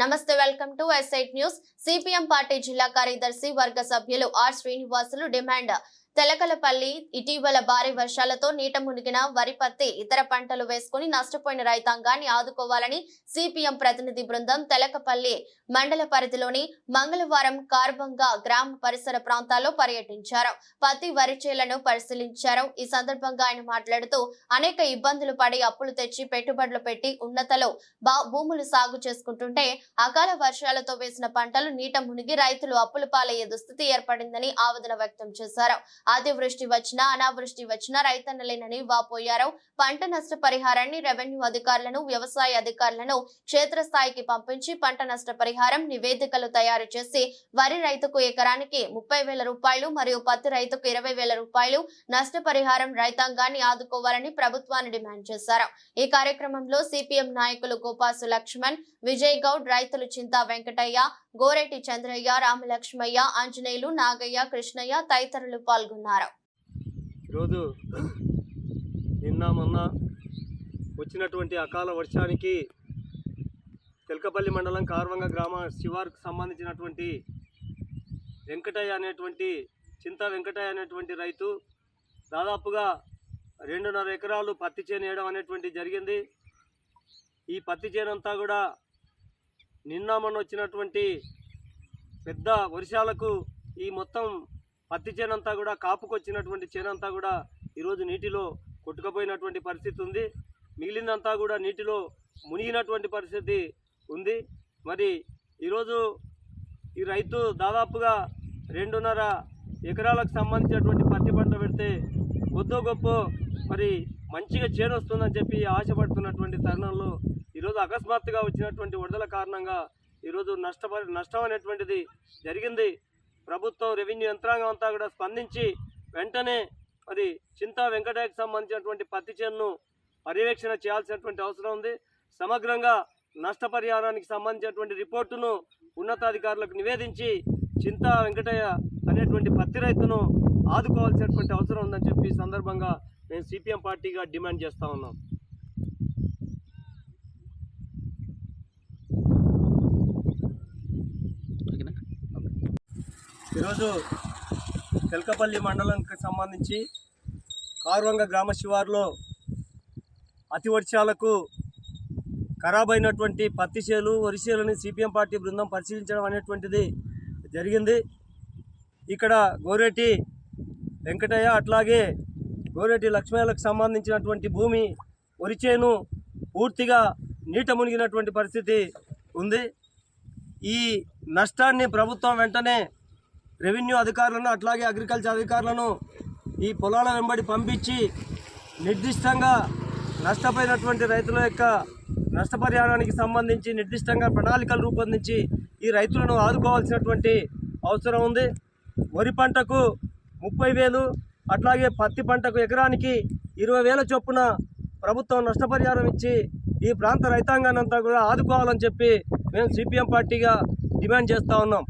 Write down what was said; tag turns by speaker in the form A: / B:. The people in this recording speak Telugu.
A: నమస్తే welcome to SIT news. CPM party జిల్లా కార్యదర్శి వర్గ సభ్యులు ఆర్ శ్రీనివాసులు డిమాండ్. తెలకలపల్లి ఇటీవల భారీ వర్షాలతో నీట మునిగిన వరి పత్తి ఇతర పంటలు వేసుకుని నష్టపోయిన రైతాంగాన్ని ఆదుకోవాలని సిపిఎం ప్రతినిధి బృందం తెలకపల్లి మండల పరిధిలోని మంగళవారం కార్బంగా గ్రామ పరిసర ప్రాంతాల్లో పర్యటించారు. పత్తి వరి చేలను పరిశీలించారు. ఈ సందర్భంగా ఆయన మాట్లాడుతూ అనేక ఇబ్బందులు పడి అప్పులు తెచ్చి పెట్టుబడులు పెట్టి ఉన్నతలో బా- భూములు సాగు చేసుకుంటుంటే అకాల వర్షాలతో వేసిన పంటలు నీట మునిగి రైతులు అప్పుల పాలయ్యే దుస్థితి ఏర్పడిందని ఆవేదన వ్యక్తం చేశారు. అతివృష్టి వచ్చినా అనావృష్టి వచ్చినా రైతన్నలేనని వాపోయారు. పంట నష్ట పరిహారాన్ని రెవెన్యూ అధికారులను వ్యవసాయ అధికారులను క్షేత్రస్థాయికి పంపించి పంట నష్ట పరిహారం నివేదికలు తయారు చేసి వరి రైతుకు ఎకరానికి ముప్పై వేల రూపాయలు మరియు పత్తి రైతుకు ఇరవై వేల రూపాయలు నష్టపరిహారం రైతాంగాన్ని ఆదుకోవాలని ప్రభుత్వాన్ని డిమాండ్ చేశారు. ఈ కార్యక్రమంలో సిపిఎం నాయకులు గోపాసు లక్ష్మణ్ విజయ్ గౌడ్ రైతులు చింతా వెంకటయ్య గోరెటి చంద్రయ్య రామలక్ష్మయ్య ఆంజనేయులు నాగయ్య కృష్ణయ్య తదితరులు పాల్గొన్నారు.
B: ఈరోజు నిన్న మొన్న వచ్చినటువంటి అకాల వర్షానికి తెలకపల్లి మండలం కార్వంగ గ్రామ శివార్కు సంబంధించినటువంటి వెంకటయ్య అనేటువంటి చింత వెంకటయ్య అనేటువంటి రైతు దాదాపుగా రెండున్నర ఎకరాలు పత్తి చేను వేయడం అనేటువంటి జరిగింది. ఈ పత్తి చేను అంతా కూడా నిన్న మొన్న వచ్చినటువంటి పెద్ద వర్షాలకు ఈ మొత్తం పత్తి చేనంతా కూడా కాపుకొచ్చినటువంటి చేనంతా కూడా ఈరోజు నీటిలో కొట్టుకుపోయినటువంటి పరిస్థితి ఉంది. మిగిలిందంతా కూడా నీటిలో మునిగినటువంటి పరిస్థితి ఉంది. మరి ఈరోజు ఈ రైతు దాదాపుగా రెండున్నర ఎకరాలకు సంబంధించినటువంటి పత్తి పంట పెడితే కొద్దో గొప్ప మరి మంచిగా చేను వస్తుందని చెప్పి ఆశపడుతున్నటువంటి తరుణంలో ఈరోజు అకస్మాత్తుగా వచ్చినటువంటి వరదల కారణంగా ఈరోజు నష్టపరి నష్టం అనేటువంటిది జరిగింది. ప్రభుత్వం రెవెన్యూ యంత్రాంగం అంతా కూడా స్పందించి వెంటనే మరి చింతా వెంకటయ్యకు సంబంధించినటువంటి పత్తి చేనును పర్యవేక్షణ చేయాల్సినటువంటి అవసరం ఉంది. సమగ్రంగా నష్టపరిహారానికి సంబంధించినటువంటి రిపోర్టును ఉన్నతాధికారులకు నివేదించి చింతా వెంకటయ్య అనేటువంటి పత్తి రైతును ఆదుకోవాల్సినటువంటి అవసరం ఉందని చెప్పి సందర్భంగా మేము సిపిఎం పార్టీగా డిమాండ్ చేస్తూ ఉన్నాం. ఈరోజు తెలకపల్లి మండలంకి సంబంధించి కారువంగ గ్రామ శివారులో అతి వర్షాలకు ఖరాబ్ అయినటువంటి పత్తి చేలు వరిసేలని సిపిఎం పార్టీ బృందం పరిశీలించడం అనేటువంటిది జరిగింది. ఇక్కడ గోరెటి వెంకటయ్య అట్లాగే గోరెటి లక్ష్మయ్యలకు సంబంధించినటువంటి భూమి వరిచేను పూర్తిగా నీట మునిగినటువంటి పరిస్థితి ఉంది. ఈ నష్టాన్ని ప్రభుత్వం వెంటనే రెవెన్యూ అధికారులను అట్లాగే అగ్రికల్చర్ అధికారులను ఈ పొలాల వెంబడి పంపించి నిర్దిష్టంగా నష్టపోయినటువంటి రైతుల యొక్క నష్టపరిహారానికి సంబంధించి నిర్దిష్టంగా ప్రణాళికలు రూపొందించి ఈ రైతులను ఆదుకోవాల్సినటువంటి అవసరం ఉంది. వరి పంటకు ముప్పై వేలు అట్లాగే పత్తి పంటకు ఎకరానికి ఇరవై వేల చొప్పున ప్రభుత్వం నష్టపరిహారం ఇచ్చి ఈ ప్రాంత రైతాంగాన్ని అంతా కూడా ఆదుకోవాలని చెప్పి మేము సిపిఎం పార్టీగా డిమాండ్ చేస్తూ ఉన్నాం.